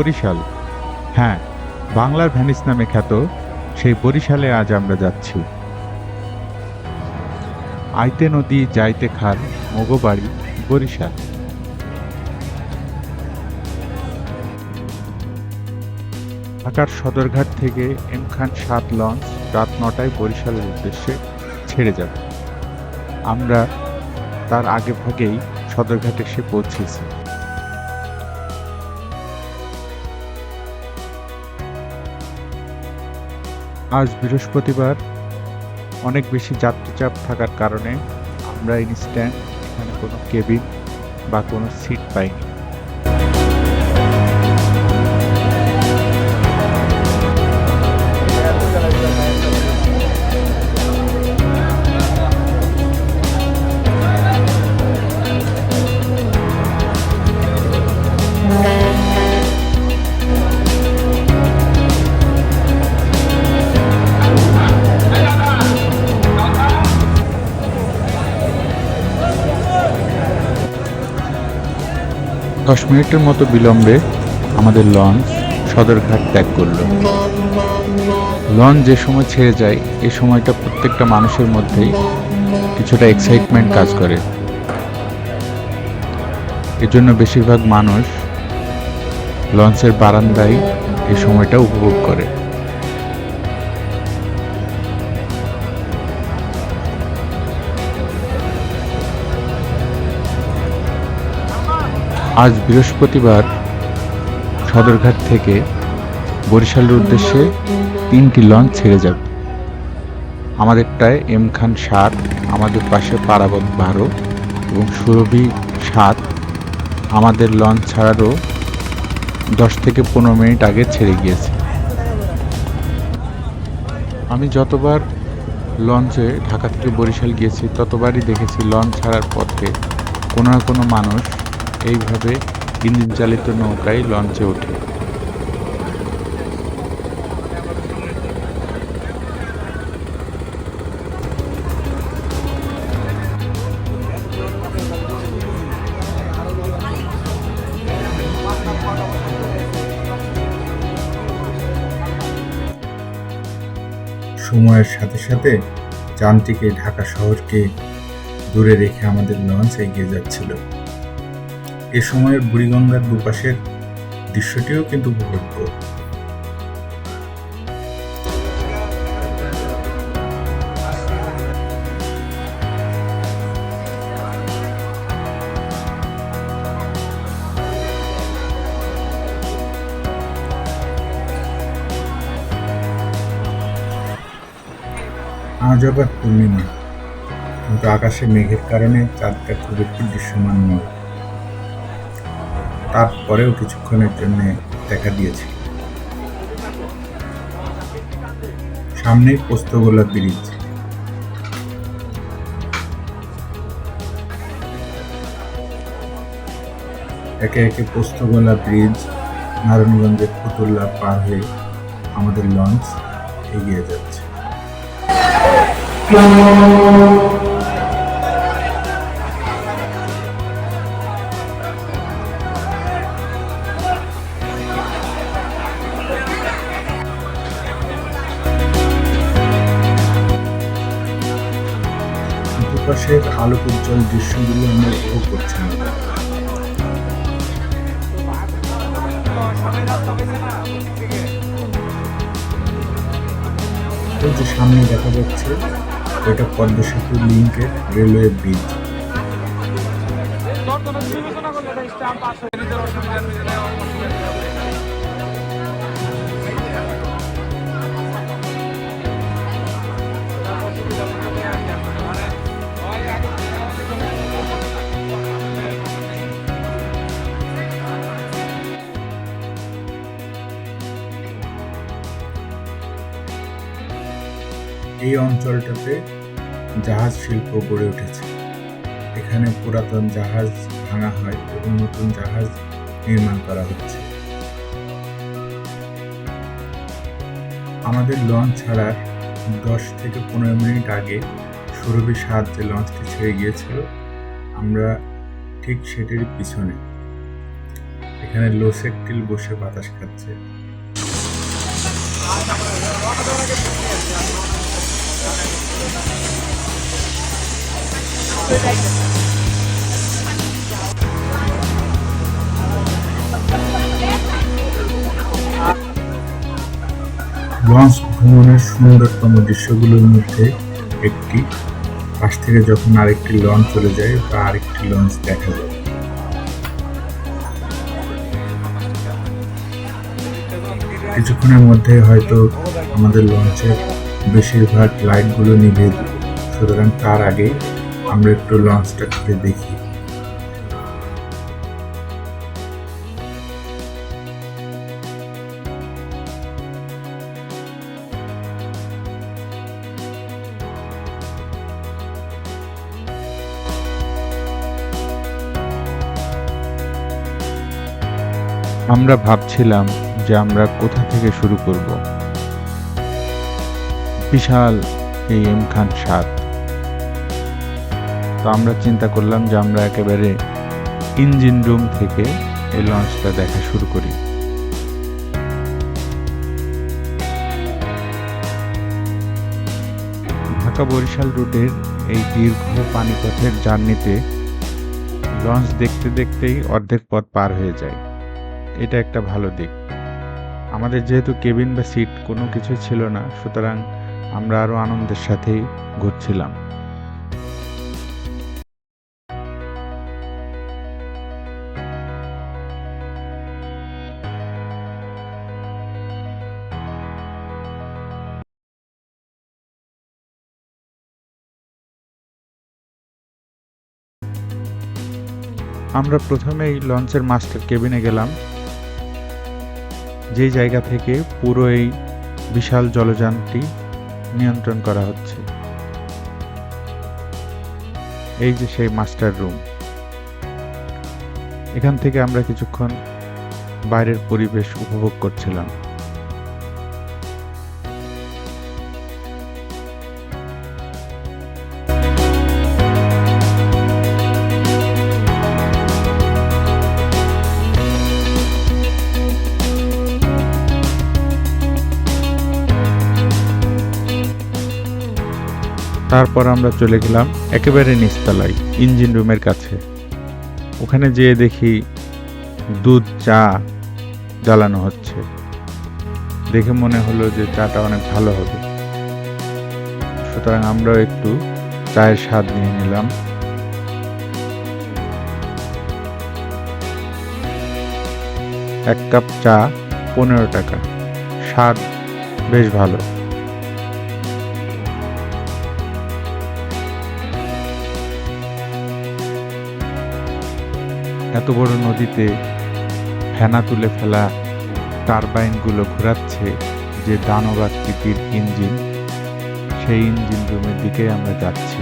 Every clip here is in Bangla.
বরিশাল। হ্যাঁ বাংলার ভ্যানিস নামে খ্যাত সেই বরিশালে আজ আমরা যাচ্ছি। আইতে নদী, যাইতে খাল মগবাড়ি বরিশাল। ঢাকার সদরঘাট থেকে এম খান সাত লঞ্চ রাত নটায় বরিশালের উদ্দেশ্যে ছেড়ে যাবে। আমরা তার আগে ভাগেই সদরঘাট এসে পৌঁছেছি। আজ বৃহস্পতিবার অনেক বেশি যাত্রীচাপ থাকার কারণে আমরা ইনস্ট্যান্ট এখানে কোনো কেবিন বা কোনো সিট পাইনি। দশ মিনিটের মতো বিলম্বে আমাদের লঞ্চ সদরঘাট ত্যাগ করল। লঞ্চ যে সময় ছেড়ে যায় এই সময়টা প্রত্যেকটা মানুষের মধ্যেই কিছুটা এক্সাইটমেন্ট কাজ করে। এজন্য বেশিরভাগ মানুষ লঞ্চের বারান্দায় এই সময়টা উপভোগ করে। আজ বৃহস্পতিবার সদরঘাট থেকে বরিশালের উদ্দেশ্যে তিনটি লঞ্চ ছেড়ে যাবে। আমাদেরটায় এম খান সাত, আমাদের পাশে পারাবত বারো এবং সুরভি সাত। আমাদের লঞ্চ ছাড়ারও দশ থেকে পনেরো মিনিট আগে ছেড়ে গিয়েছে। আমি যতবার লঞ্চে ঢাকা থেকে বরিশাল গিয়েছি, ততবারই দেখেছি লঞ্চ ছাড়ার পথে কোনো না কোনো মানুষ এইভাবে ইঞ্জিন চালিত নৌকায় লঞ্চে ওঠে। সময়ের সাথে সাথে যান্ত্রিকে ঢাকা শহরকে দূরে রেখে আমাদের লঞ্চ এগিয়ে যাচ্ছিল। এ সময়ের বুড়িগঙ্গার দুপাশের দৃশ্যটিও কিন্তু উপভোগ্য আজ আবার পূর্ণিমা, কিন্তু আকাশে মেঘের কারণে চাঁদটা খুব একটি দৃশ্যমান নয়। তারপরেও কিছুক্ষণের জন্য দেখা দিয়েছে। সামনে পোস্তগোলা ব্রিজ একে একে পোস্তগোলা ব্রিজ নারায়ণগঞ্জের ফতুল্লা পার হয়ে আমাদের লঞ্চ এগিয়ে যাচ্ছে। আলোক উজ্জ্বল দৃশ্যগুলো আমরা উপভোগ করছিলাম ওই যে সামনে দেখা যাচ্ছে, এটা পদ্মা সেতু লিঙ্কের রেলওয়ে ব্রিজ। এই অঞ্চলটাতে জাহাজ শিল্প গড়ে উঠেছে। এখানে পুরাতন জাহাজ ভাঙা হয় এবং নতুন জাহাজ নির্মাণ করা হচ্ছে। আমাদের লঞ্চ ছাড়ার দশ থেকে পনেরো মিনিট আগে সুরভি সাহায্যে লঞ্চটি ছেড়ে গিয়েছিল। আমরা ঠিক সেটির পিছনে। এখানে লোসেক টিল বসে বাতাস খাচ্ছে। লঞ্চ ভ্রমণের সুন্দরতম দৃশ্যগুলোর মধ্যে একটি। পাশ থেকে যখন আরেকটি লঞ্চ চলে যায় বা আরেকটি লঞ্চ দেখা যায়। কিছুক্ষণের মধ্যে হয়তো আমাদের লঞ্চের বেশিরভাগ লাইটগুলো নিভে সুতরাং তার আগে আমরা একটু লঞ্চটা ঘুরে দেখি। আমরা ভাবছিলাম যে আমরা কোথা থেকে শুরু করব। বিশাল এই এম খান সাত তো আমরা চিন্তা করলাম যে আমরা একেবারে ইঞ্জিন রুম থেকে এই লঞ্চটা দেখা শুরু করি। ঢাকা বরিশাল রুটের এই দীর্ঘ পানিপথের জার্নিতে লঞ্চ দেখতে দেখতেই অর্ধেক পথ পার হয়ে যায়। এটা একটা ভালো দিক। আমাদের যেহেতু কেবিন বা সিট কোনো কিছু ছিল না, সুতরাং আমরা আরও আনন্দের সাথেই ঘুরছিলাম। আমরা প্রথমেই লঞ্চের মাস্টার কেবিনে গেলাম। যে জায়গা থেকে পুরো এই বিশাল জলযানটি নিয়ন্ত্রণ করা হচ্ছে। এই যে সেই মাস্টার রুম। এখান থেকে আমরা কিছুক্ষণ বাইরের পরিবেশ উপভোগ করছিলাম। তারপর আমরা চলে গেলাম একেবারে নিচতলায়, ইঞ্জিন রুমের কাছে। ওখানে যেয়ে দেখি দুধ চা জ্বালানো হচ্ছে। দেখে মনে হলো যে চাটা অনেক ভালো হবে। সুতরাং আমরাও একটু চায়ের স্বাদ নিয়ে নিলাম। এক কাপ চা, পনেরো টাকা। স্বাদ বেশ ভালো। এত বড় নদীতে ফেনা তুলে ফেলা টারবাইনগুলো ঘোরাচ্ছে যে দানব আকৃতির ইঞ্জিন, সেই ইঞ্জিন রুমের দিকে আমরা যাচ্ছি।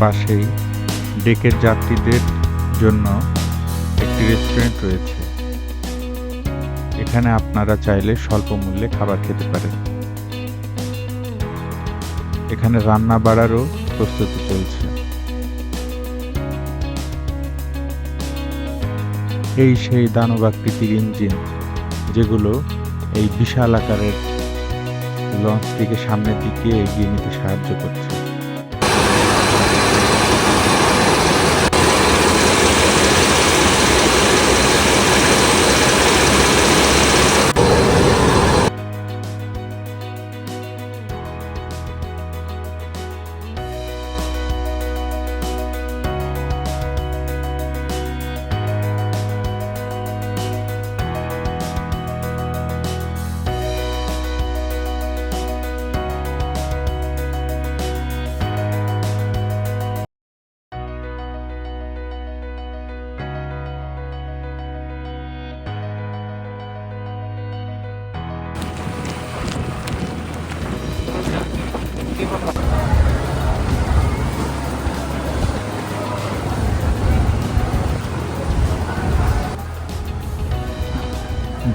পাশেই ডেকের যাত্রীদের জন্য একটি রেস্টুরেন্ট রয়েছে। এখানে আপনারা চাইলে স্বল্প মূল্যে খাবার খেতে পারেন। এখানে রান্না বাড়ারও প্রস্তুতি চলছে। এই সেই দানব আকৃতির ইঞ্জিন, যেগুলো এই বিশাল আকারের লঞ্চটিকে সামনের দিকে এগিয়ে নিতে সাহায্য করছে।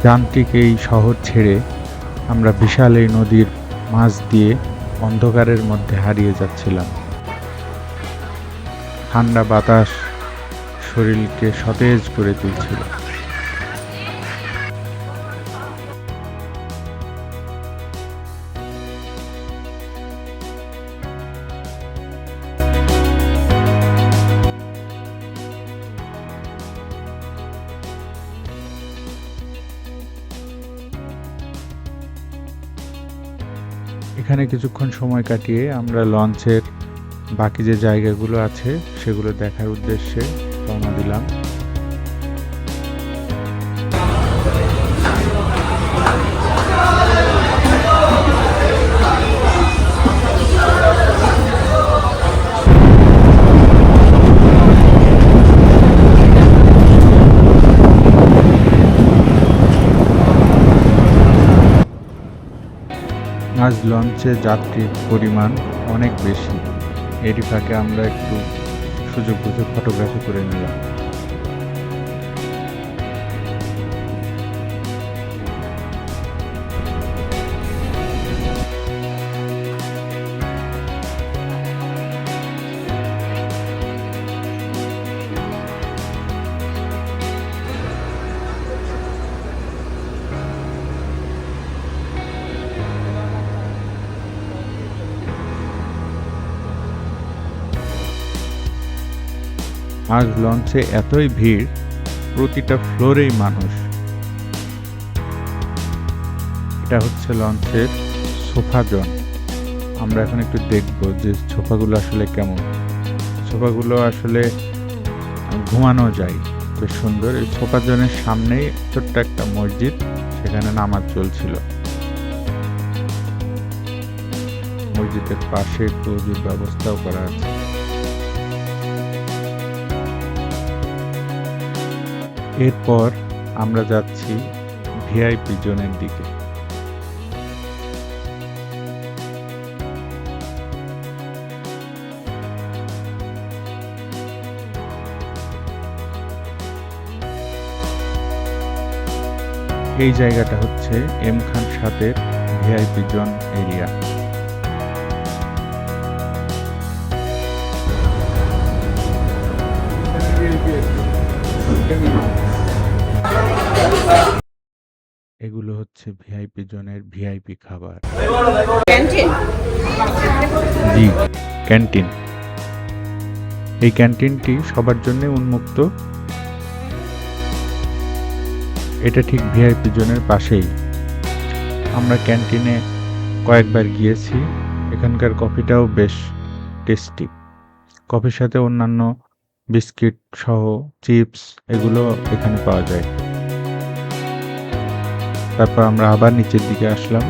যান্ত্রিক এই শহর ছেড়ে আমরা বিশাল এই নদীর মাছ দিয়ে অন্ধকারের মধ্যে হারিয়ে যাচ্ছিলাম। ঠান্ডা বাতাস শরীরকে সতেজ করে তুলছিল। এখানে কিছুক্ষণ সময় কাটিয়ে আমরা লঞ্চের বাকি যে জায়গাগুলো আছে, সেগুলো দেখার উদ্দেশ্যে রওনা দিলাম। আজ লঞ্চে যাত্রীর পরিমাণ অনেক বেশি। এটি ফাঁকে আমরা একটু সুযোগ বুঝে ফটোগ্রাফি করে নিলাম। আজ লঞ্চে এতই ভিড়, প্রতিটা ফ্লোরেই মানুষ। এটা হচ্ছে লঞ্চের সোফা জোন। আমরা এখন একটু দেখব যে সোফাগুলো আসলে কেমন। সোফাগুলো আসলে ঘুমানো যায়, বেশ সুন্দর। এই সোফা জোনের সামনেই ছোট্ট একটা মসজিদ, সেখানে নামাজ চলছিল। মসজিদের পাশে একটু ব্যবস্থাও করা আছে। এরপর আমরা যাচ্ছি ভিআইপি জোনের দিকে। এই জায়গাটা হচ্ছে এম খান সাদের ভিআইপি জোন এরিয়া। হচ্ছে ভিআইপি জোনের ভিআইপি খাবার। ক্যান্টিন জি ক্যান্টিন এই ক্যান্টিনটি সবার জন্য উন্মুক্ত। এটা ঠিক ভিআইপি জোনের পাশেই। আমরা ক্যান্টিনে কয়েকবার গিয়েছি। এখানকার কফিটাও বেশ টেস্টি কফির সাথে অন্যান্য বিস্কিট সহ চিপস এগুলো এখানে পাওয়া যায়। তারপর আমরা আবার নিচের দিকে আসলাম।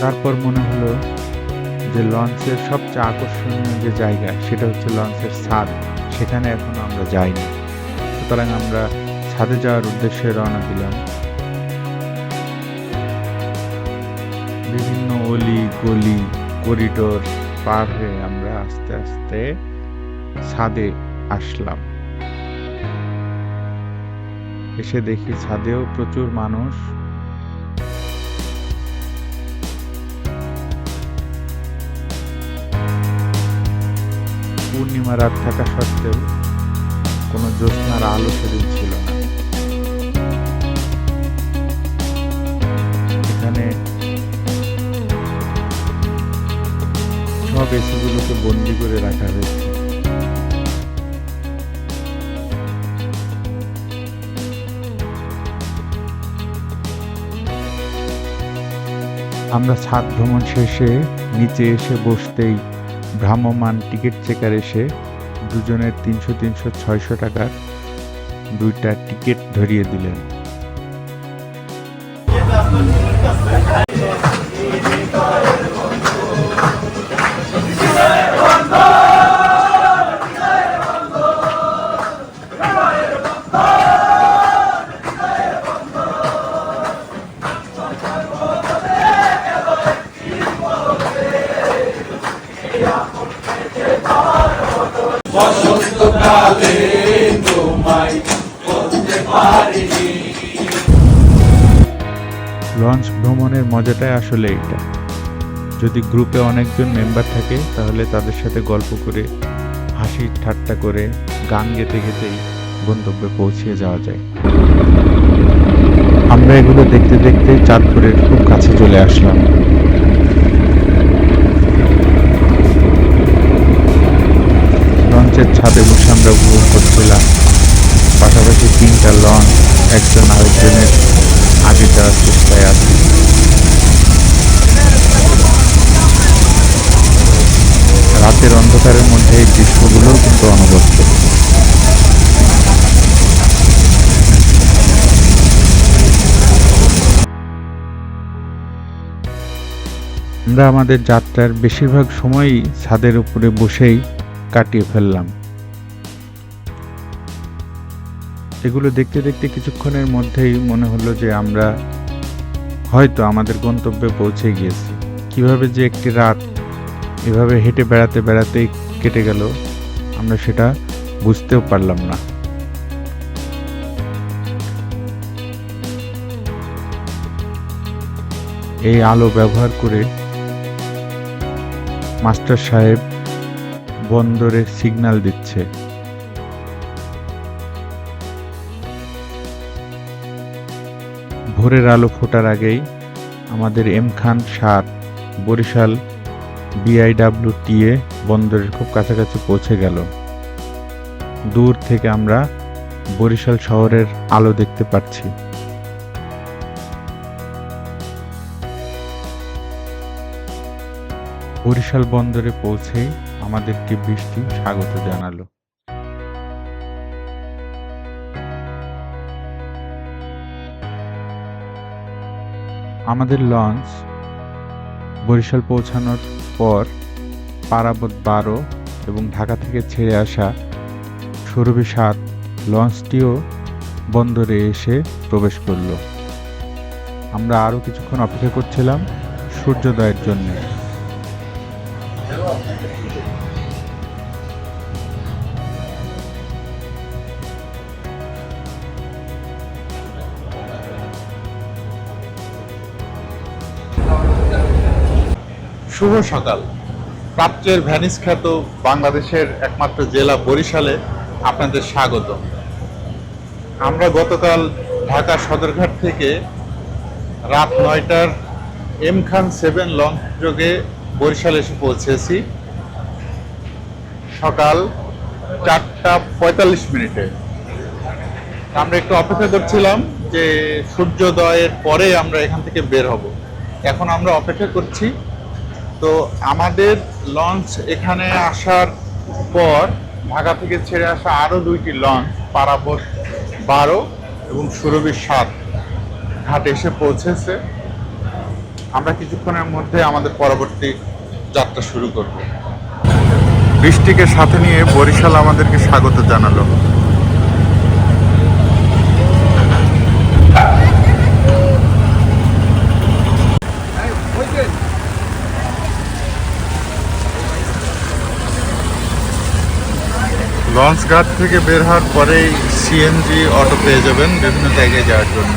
তারপর মনে হলো যে লঞ্চের সবচেয়ে আকর্ষণীয় যে জায়গা, সেটা হচ্ছে লঞ্চের ছাদ। সেখানে এখনও আমরা যাইনি। সুতরাং আমরা ছাদে যাওয়ার উদ্দেশ্যে রওনা দিলাম। বিভিন্ন অলি গলি করিডোর পার হয়ে আমরা আস্তে আস্তে ছাদে আসলাম। এসে দেখি ছাদেও প্রচুর মানুষ। পূর্ণিমা রাত থাকা সত্ত্বেও কোনো জ্যোৎস্নার আলো সেদিন ছিল না। এখানে সব এসিগুলোকে বন্দি করে রাখা হয়েছে। আমরা ছাদ ভ্রমণ শেষে নিচে এসে বসতেই ভ্রাম্যমান টিকিট চেকার এসে দুজনের তিনশো তিনশো ছয়শো টাকার দুইটা টিকিট ধরিয়ে দিলেন। লঞ্চ ভ্রমণের মজাটাই আসলে এটা যদি গ্রুপে অনেকজন মেম্বার থাকে, তাহলে তাদের সাথে গল্প করে, হাসি ঠাট্টা করে, গান গেতে গেতেই গন্তব্যে পৌঁছে যাওয়া যায়। আমরা এগুলো দেখতে দেখতে চাঁদপুরের খুব কাছে চলে আসলাম। লঞ্চের ছাদে বসে আমরা উপভোগ করছিলাম। পাশাপাশি তিনটা লঞ্চ, একজন আরেকজনের আগে যাওয়ার চেষ্টায় আছে। রাতের অন্ধকারের মধ্যে এই দৃশ্যগুলোও কিন্তু অনবদ্য। আমরা আমাদের যাত্রার বেশিরভাগ সময়ই ছাদের উপরে বসেই কাটিয়ে ফেললাম। এগুলো দেখতে দেখতে কিছুক্ষণের মধ্যেই মনে হলো যে আমরা হয়তো আমাদের গন্তব্যে পৌঁছে গিয়েছি। কীভাবে যে একটি রাত এভাবে হেঁটে বেড়াতে বেড়াতেই কেটে গেল, আমরা সেটা বুঝতেও পারলাম না। এই আলো ব্যবহার করে মাস্টার সাহেব বন্দরে সিগন্যাল দিচ্ছে। ভোরের আলো ফোটার আগেই আমাদের এম খান সাত, বরিশাল বিআইডাব্লিউটিএ বন্দরের খুব কাছাকাছি পৌঁছে গেল। দূর থেকে আমরা বরিশাল শহরের আলো দেখতে পাচ্ছি। বরিশাল বন্দরে পৌঁছেই আমাদেরকে বৃষ্টি স্বাগত জানালো। আমাদের লঞ্চ বরিশাল পৌঁছানোর পর পারাবত বারো এবং ঢাকা থেকে ছেড়ে আসা সুরভি সাত লঞ্চটিও বন্দরে এসে প্রবেশ করল। আমরা আরও কিছুক্ষণ অপেক্ষা করছিলাম সূর্যোদয়ের জন্য। শুভ সকাল। প্রাচ্যের ভ্যানিস খ্যাত বাংলাদেশের একমাত্র জেলা বরিশালে আপনাদের স্বাগত। আমরা গতকাল ঢাকা সদরঘাট থেকে রাত নয়টার এম খান সেভেন লঞ্চ যোগে বরিশাল এসে পৌঁছেছি। সকাল চারটা পঁয়তাল্লিশ মিনিটে। আমরা একটু অপেক্ষা করছিলাম যে সূর্যোদয়ের পরে আমরা এখান থেকে বের হব। এখন আমরা অপেক্ষা করছি তো আমাদের লঞ্চ এখানে আসার পর ঢাকা থেকে ছেড়ে আসা আরও দুইটি লঞ্চ পারাবত বারো এবং সুরভি সাত ঘাটে এসে পৌঁছেছে। আমরা কিছুক্ষণের মধ্যে আমাদের পরবর্তী যাত্রা শুরু করব। বৃষ্টিকে সাথে নিয়ে বরিশাল আমাদেরকে স্বাগত জানালো। লঞ্চ ঘাট থেকে বের হওয়ার পরেই সিএনজি অটো পেয়ে যাবেন বিভিন্ন জায়গায় যাওয়ার জন্য।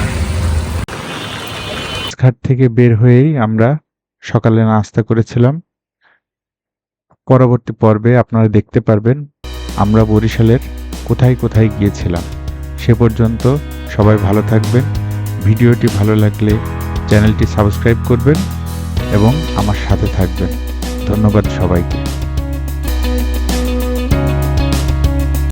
ঘাট থেকে বের হয়েই আমরা সকালে নাস্তা করেছিলাম। পরবর্তী পর্বে আপনারা দেখতে পারবেন আমরা বরিশালের কোথায় কোথায় গিয়েছিলাম। সে পর্যন্ত সবাই ভালো থাকবেন। ভিডিওটি ভালো লাগলে চ্যানেলটি সাবস্ক্রাইব করবেন এবং আমার সাথে থাকবেন। ধন্যবাদ সবাইকে।